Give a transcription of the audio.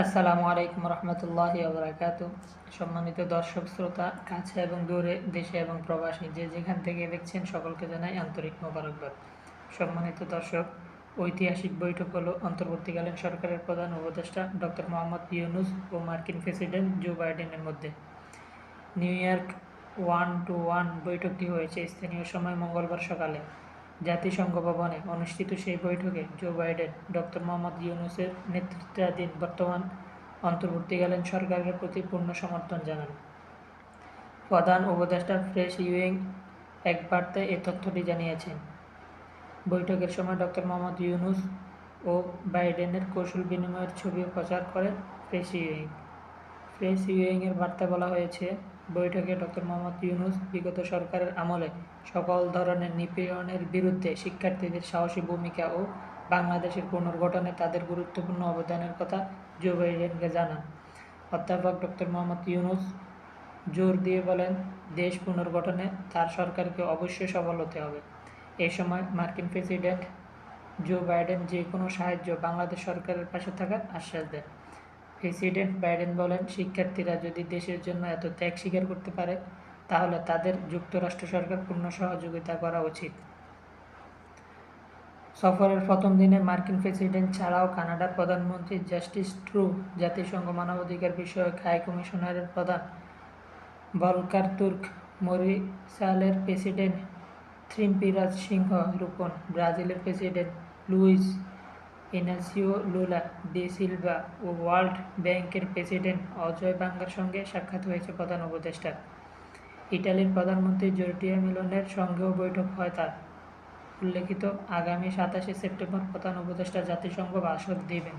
আসসালামু আলাইকুম রহমতুল্লাহি আবরাকাত সম্মানিত দর্শক, শ্রোতা, কাছে এবং দূরে, দেশে এবং প্রবাসী, যে যেখান থেকে দেখছেন সকলকে জানাই আন্তরিক মোবারকবাদ। সম্মানিত দর্শক, ঐতিহাসিক বৈঠক হলো অন্তর্বর্তীকালীন সরকারের প্রধান উপদেষ্টা ডক্টর মোহাম্মদ ইউনুস ও মার্কিন প্রেসিডেন্ট জো বাইডেনের মধ্যে। New York one to one বৈঠকটি হয়েছে স্থানীয় সময় মঙ্গলবার সকালে। জাতিসংঘ ভবনে অনুষ্ঠিত সেই বৈঠকে জো বাইডেন, ডক্টর মোহাম্মদ ইউনুসের নেতৃত্বাধীন বর্তমান অন্তর্বর্তীকালীন সরকারের প্রতি পূর্ণ সমর্থন জানান। প্রধান উপদেষ্টা ফ্রেশ ইউইং এক বার্তায় এ তথ্যটি জানিয়েছেন। বৈঠকের সময় ডক্টর মোহাম্মদ ইউনুস ও বাইডেনের কৌশল বিনিময়ের ছবিও প্রচার করেন ফ্রেশ ইউইং। ফ্রেশ ইউইংয়ের বার্তায় বলা হয়েছে বৈঠকে ডক্টর মোহাম্মদ ইউনুস বিগত সরকারের আমলে সকল ধরনের নিপীড়নের বিরুদ্ধে শিক্ষার্থীদের সাহসী ভূমিকা ও বাংলাদেশের পুনর্গঠনে তাদের গুরুত্বপূর্ণ অবদানের কথা জো বাইডেনকে জানান। অধ্যাপক ডক্টর মোহাম্মদ ইউনুস জোর দিয়ে বলেন, দেশ পুনর্গঠনে তার সরকারকে অবশ্যই সফল হতে হবে। এ সময় মার্কিন প্রেসিডেন্ট জো বাইডেন যে কোনো সাহায্য বাংলাদেশ সরকারের পাশে থাকার আশ্বাস দেন। প্রেসিডেন্ট বাইডেন বলেন, শিক্ষার্থীরা যদি দেশের জন্য এত ত্যাগ স্বীকার করতে পারে, তাহলে তাদের যুক্তরাষ্ট্র সরকার পূর্ণ সহযোগিতা করা উচিত। সফরের প্রথম দিনে মার্কিন প্রেসিডেন্ট ছাড়াও কানাডার প্রধানমন্ত্রী জাস্টিস ট্রু জাতিসংঘ মানবাধিকার বিষয়ক হাই কমিশনারের প্রধান বলকার তুর্ক মরিসালের প্রেসিডেন্ট থ্রিম্পিরাজ সিংহ রূপন, ব্রাজিলের president Luiz Inacio Lula da Silva ও ওয়ার্ল্ড ব্যাংকের প্রেসিডেন্ট অজয় বাঙ্গার সঙ্গে সাক্ষাৎ হয়েছে প্রধান উপদেষ্টা। ইটালির প্রধানমন্ত্রী জর্টিয়া মিলনের সঙ্গেও বৈঠক হয় তার। উল্লেখিত, আগামী সাতাশে সেপ্টেম্বর প্রধান উপদেষ্টা জাতিসংঘ ভাষণ দেবেন।